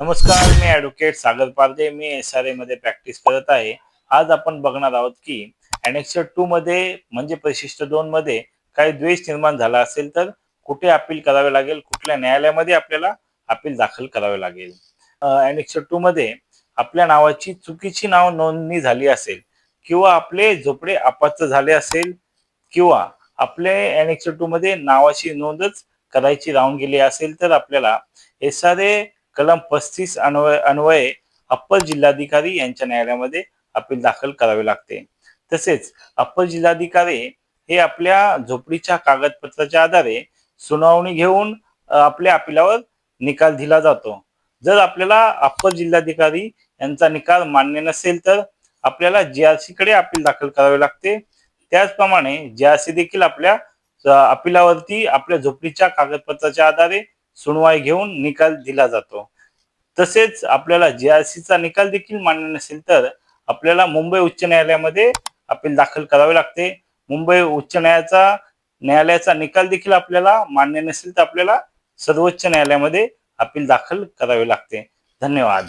नमस्कार मी ॲडव्होकेट सागर पारदे. मी एस आरमध्ये प्रॅक्टिस करत आहे. आज आपण बघणार आहोत की अनेक्सर टू मध्ये म्हणजे परिशिष्ट दोन मध्ये काही द्वेष निर्माण झाला असेल तर कुठे अपील करावे लागेल? कुठल्या न्यायालयामध्ये आपल्याला अपील दाखल करावे लागेल? अनेक्सर टू मध्ये आपल्या नावाची चुकीची नाव नोंदणी झाली असेल किंवा आपले झोपडे अपात्र झाले असेल किंवा आपले अनेक्सर टू मध्ये नावाची नोंदच करायची राहून गेली असेल तर आपल्याला एस आर ए कलम पस्तीस अन्वय अन्वये अप्पर जिल्हाधिकारी यांच्या न्यायालयामध्ये अपील दाखल करावे लागते. तसेच अप्पर जिल्हाधिकारी हे आपल्या झोपडीच्या कागदपत्राच्या आधारे सुनावणी घेऊन आपल्या अपिलावर निकाल दिला जातो. जर आपल्याला अप्पर जिल्हाधिकारी यांचा निकाल मान्य नसेल तर आपल्याला जीआरसी कडे अपील दाखल करावे लागते. त्याचप्रमाणे जीआरसी देखील आपल्या अपिलावरती आपल्या झोपडीच्या कागदपत्राच्या आधारे सुनवाई घेऊन निकाल दिला जातो. तसेच आपल्याला जीआरसीचा निकाल देखील मान्य नसेल तर आपल्याला मुंबई उच्च न्यायालयामध्ये अपील दाखल करावे लागते. मुंबई उच्च न्यायालयाचा न्यायालयाचा निकाल देखील आपल्याला मान्य नसेल तर आपल्याला सर्वोच्च न्यायालयामध्ये अपील दाखल करावे लागते. धन्यवाद.